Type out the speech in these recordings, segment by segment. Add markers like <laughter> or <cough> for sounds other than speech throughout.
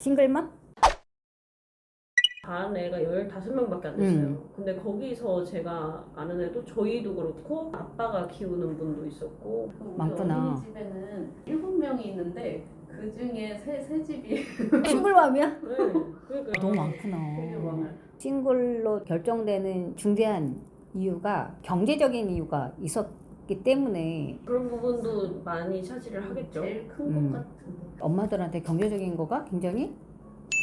싱글맘? 반 애가 15명밖에 안 됐어요. 음. 근데 거기서 제가 아는 애도 저희도 그렇고 아빠가 키우는 분도 있었고 많구나. 어린이집에는 일곱 명이 있는데 그 중에 세, 세 집이 <laughs> 싱글맘이야? 네, 그러니까 너무 많구나. 되게 많아요. 싱글로 결정되는 중대한 이유가 경제적인 이유가 있었기 때문에 그런 부분도 많이 차지를 하겠죠. 제일 큰 음. 것 같은데. 엄마들한테 경제적인 거가 굉장히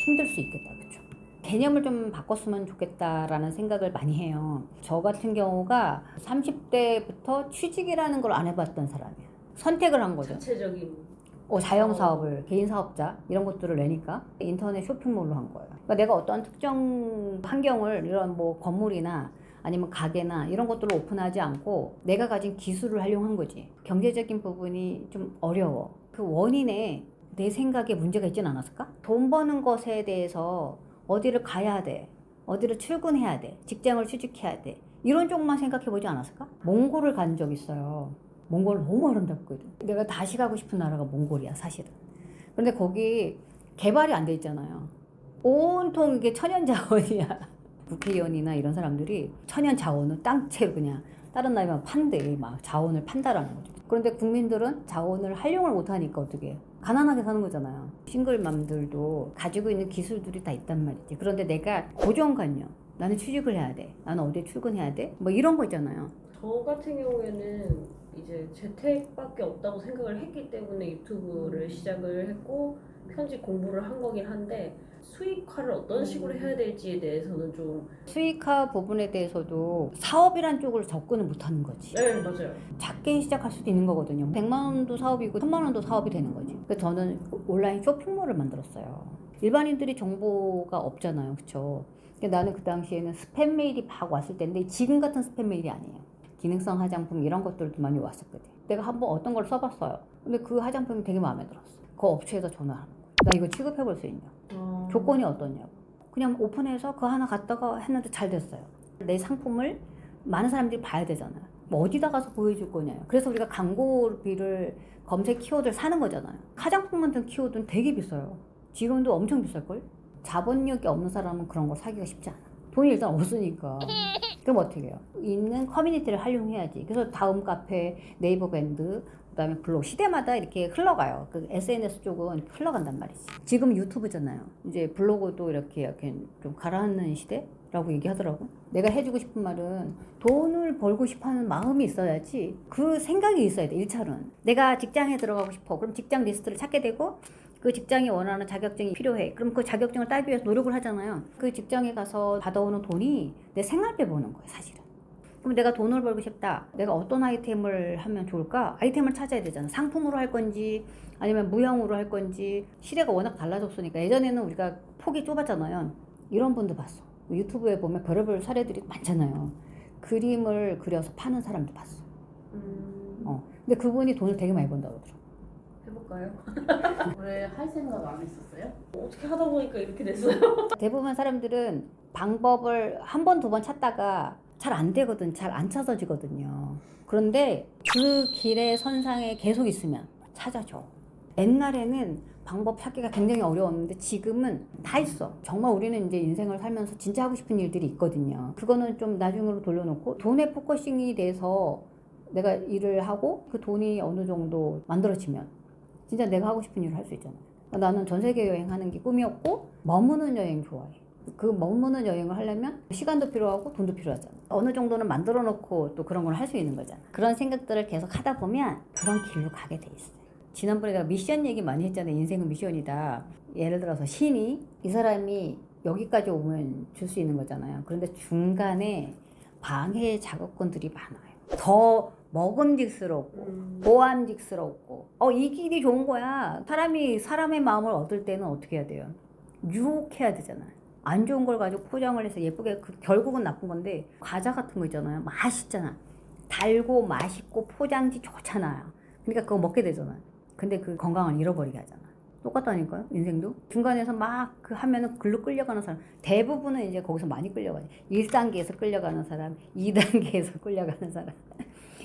힘들 수 있겠다. 그렇죠? 개념을 좀 바꿨으면 좋겠다라는 생각을 많이 해요. 저 같은 경우가 30대부터 취직이라는 걸 안 해봤던 사람이에요. 선택을 한 거죠. 자체적인 어, 자영 사업을 개인 사업자 이런 것들을 내니까 인터넷 쇼핑몰로 한 거예요. 그러니까 내가 어떤 특정 환경을 이런 뭐 건물이나 아니면 가게나 이런 것들을 오픈하지 않고 내가 가진 기술을 활용한 거지. 경제적인 부분이 좀 어려워. 그 원인에 내 생각에 문제가 있진 않았을까? 돈 버는 것에 대해서 어디를 가야 돼. 어디를 출근해야 돼. 직장을 취직해야 돼. 이런 쪽만 생각해 보지 않았을까? 몽골을 간 적 있어요. 몽골 너무 아름답거든. 내가 다시 가고 싶은 나라가 몽골이야, 사실은. 그런데 거기 개발이 안 돼 있잖아요. 온통 이게 천연 자원이야. <laughs> 국회의원이나 이런 사람들이 천연 자원을 땅채로 그냥 다른 나라면 판대, 막 자원을 판다라는 거죠. 그런데 국민들은 자원을 활용을 못하니까 어떻게 해요? 가난하게 사는 거잖아요. 싱글맘들도 가지고 있는 기술들이 다 있단 말이지. 그런데 내가 고정관념, 나는 취직을 해야 돼. 나는 어디에 출근해야 돼. 뭐 이런 거 있잖아요. 저 같은 경우에는 이제 재택밖에 없다고 생각을 했기 때문에 유튜브를 시작을 했고 편집 공부를 한 거긴 한데 수익화를 어떤 식으로 해야 될지에 대해서는 좀 수익화 부분에 대해서도 사업이란 쪽을 접근을 못하는 거지. 네, 맞아요. 작게 시작할 수도 있는 거거든요. 100만 원도 사업이고 1000만 원도 사업이 되는 거지. 그래서 저는 온라인 쇼핑몰을 만들었어요. 일반인들이 정보가 없잖아요. 그쵸? 근데 나는 그 당시에는 스팸 메일이 막 왔을 때인데 지금 같은 스팸 메일이 아니에요. 기능성 화장품 이런 것들도 많이 왔었거든. 내가 한번 어떤 걸 써봤어요. 근데 그 화장품이 되게 마음에 들었어. 그 업체에서 전화하는 거야. 나 이거 취급해 볼 수 있냐? 어... 조건이 어떠냐고. 그냥 오픈해서 그거 하나 갖다가 했는데 잘 됐어요. 내 상품을 많은 사람들이 봐야 되잖아요. 뭐 어디다 가서 보여줄 거냐요. 그래서 우리가 광고비를 검색 키워드를 사는 거잖아요. 화장품 만든 키워드는 되게 비싸요. 지금도 엄청 비쌀걸? 자본력이 없는 사람은 그런 거 사기가 쉽지 않아. 돈이 일단 없으니까. 그럼 어떻게 해요? 있는 커뮤니티를 활용해야지. 그래서 다음 카페, 네이버 밴드, 그다음에 블로그 시대마다 이렇게 흘러가요. 그 SNS 쪽은 흘러간단 말이지. 지금 유튜브잖아요. 이제 블로그도 이렇게 이렇게 좀 가라앉는 시대라고 얘기하더라고. 내가 해주고 싶은 말은 돈을 벌고 싶어하는 마음이 있어야지 그 생각이 있어야 돼. 일차는 내가 직장에 들어가고 싶어. 그럼 직장 리스트를 찾게 되고 그 직장이 원하는 자격증이 필요해. 그럼 그 자격증을 따기 위해서 노력을 하잖아요. 그 직장에 가서 받아오는 돈이 내 생활비 버는 거예요, 사실은. 그럼 내가 돈을 벌고 싶다. 내가 어떤 아이템을 하면 좋을까? 아이템을 찾아야 되잖아. 상품으로 할 건지 아니면 무형으로 할 건지 시대가 워낙 달라졌으니까 예전에는 우리가 폭이 좁았잖아요. 이런 분도 봤어. 유튜브에 보면 별의별 사례들이 많잖아요. 그림을 그려서 파는 사람도 봤어. 음... 어. 근데 그분이 돈을 되게 많이 번다고 그러더라고. 해볼까요? <laughs> 왜할 생각 안 했었어요? 어떻게 하다 보니까 이렇게 됐어요. <laughs> 대부분 사람들은 방법을 한 번, 두 번 찾다가 잘 안 되거든. 잘 안 찾아지거든요. 그런데 그 길의 선상에 계속 있으면 찾아줘. 옛날에는 방법 찾기가 굉장히 어려웠는데 지금은 다 있어. 정말 우리는 이제 인생을 살면서 진짜 하고 싶은 일들이 있거든요. 그거는 좀 나중으로 돌려놓고 돈에 포커싱이 돼서 내가 일을 하고 그 돈이 어느 정도 만들어지면 진짜 내가 하고 싶은 일을 할 수 있잖아. 나는 전 세계 여행하는 게 꿈이었고 머무는 여행 좋아해. 그 머무는 여행을 하려면 시간도 필요하고 돈도 필요하잖아. 어느 정도는 만들어 놓고 또 그런 걸 할 수 있는 거잖아. 그런 생각들을 계속 하다 보면 그런 길로 가게 돼 있어. 지난번에 내가 미션 얘기 많이 했잖아요. 인생은 미션이다. 예를 들어서 신이 이 사람이 여기까지 오면 줄 수 있는 거잖아요. 그런데 중간에 방해 작업권들이 많아요. 더 먹음직스럽고 음... 보암직스럽고. 어 이 길이 좋은 거야. 사람이 사람의 마음을 얻을 때는 어떻게 해야 돼요? 유혹해야 되잖아요 안 좋은 걸 가지고 포장을 해서 예쁘게 그 결국은 나쁜 건데 과자 같은 거 있잖아요. 맛있잖아. 달고 맛있고 포장지 좋잖아요 그러니까 그거 먹게 되잖아요 근데 그 건강을 잃어버리게 하잖아. 똑같다니까요 인생도? 중간에서 막 그 하면은 글로 끌려가는 사람. 대부분은 이제 거기서 많이 끌려가요 1단계에서 끌려가는 사람 2단계에서 <laughs> 끌려가는 사람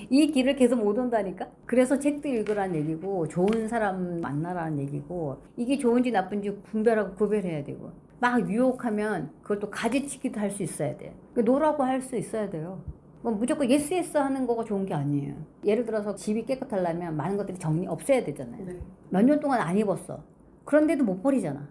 이 길을 계속 못 온다니까? 그래서 책도 읽으라는 얘기고, 좋은 사람 만나라는 얘기고, 이게 좋은지 나쁜지 분별하고 구별해야 되고, 막 유혹하면 또 가지치기도 할 수 있어야 돼. 그 노라고 할 수 있어야 돼요. 뭐 무조건 예스 예스 하는 거가 좋은 게 아니에요. 예를 들어서 집이 깨끗하려면 많은 것들이 정리 없애야 되잖아요. 네. 몇년 동안 안 입었어. 그런데도 못 버리잖아.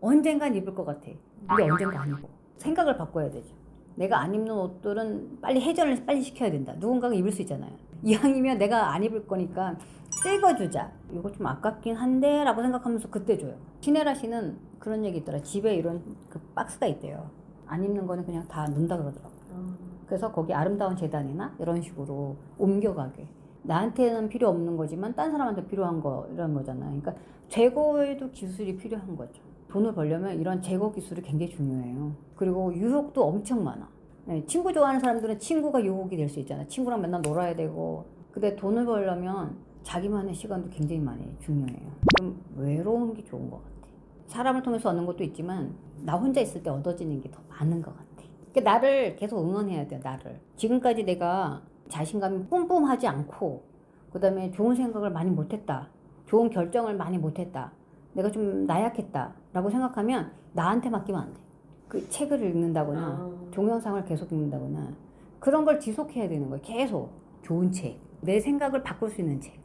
언젠간 입을 것 같아. 근데 언젠가 안 입어. 생각을 바꿔야 되죠. 내가 안 입는 옷들은 빨리 회전을 빨리 시켜야 된다. 누군가가 입을 수 있잖아요. 이왕이면 내가 안 입을 거니까 새거 주자. 이거 좀 아깝긴 한데 라고 생각하면서 그때 줘요. 신혜라 씨는 그런 얘기 있더라. 집에 이런 그 박스가 있대요. 안 입는 거는 그냥 다 넣는다 그러더라고. 아, 그래서 거기 아름다운 재단이나 이런 식으로 옮겨가게. 나한테는 필요 없는 거지만 딴 사람한테 필요한 거 이런 거잖아요. 그러니까 재고에도 기술이 필요한 거죠. 돈을 벌려면 이런 재고 기술이 굉장히 중요해요. 그리고 유혹도 엄청 많아. 네, 친구 좋아하는 사람들은 친구가 유혹이 될 수 있잖아. 친구랑 맨날 놀아야 되고. 근데 돈을 벌려면 자기만의 시간도 굉장히 많이 중요해요. 좀 외로운 게 좋은 것 같아. 사람을 통해서 얻는 것도 있지만 나 혼자 있을 때 얻어지는 게 더 많은 것 같아. 그러니까 나를 계속 응원해야 돼요, 나를. 지금까지 내가 자신감이 뿜뿜하지 않고, 그 다음에 좋은 생각을 많이 못했다. 좋은 결정을 많이 못했다. 내가 좀 나약했다. 라고 생각하면 나한테 맡기면 안 돼. 그 책을 읽는다거나, 아. 동영상을 계속 읽는다거나, 그런 걸 지속해야 되는 거예요. 계속. 좋은 책. 내 생각을 바꿀 수 있는 책.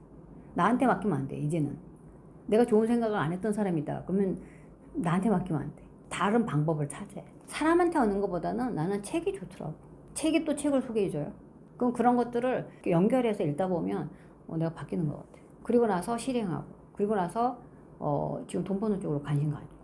나한테 맡기면 안 돼, 이제는. 내가 좋은 생각을 안 했던 사람이다. 그러면 나한테 맡기면 안 돼. 다른 방법을 찾아야 돼. 사람한테 얻는 것보다는 나는 책이 좋더라고. 책이 또 책을 소개해줘요. 그럼 그런 것들을 연결해서 읽다 보면 어, 내가 바뀌는 것 같아. 그리고 나서 실행하고, 그리고 나서 어, 지금 돈 버는 쪽으로 관심 가져.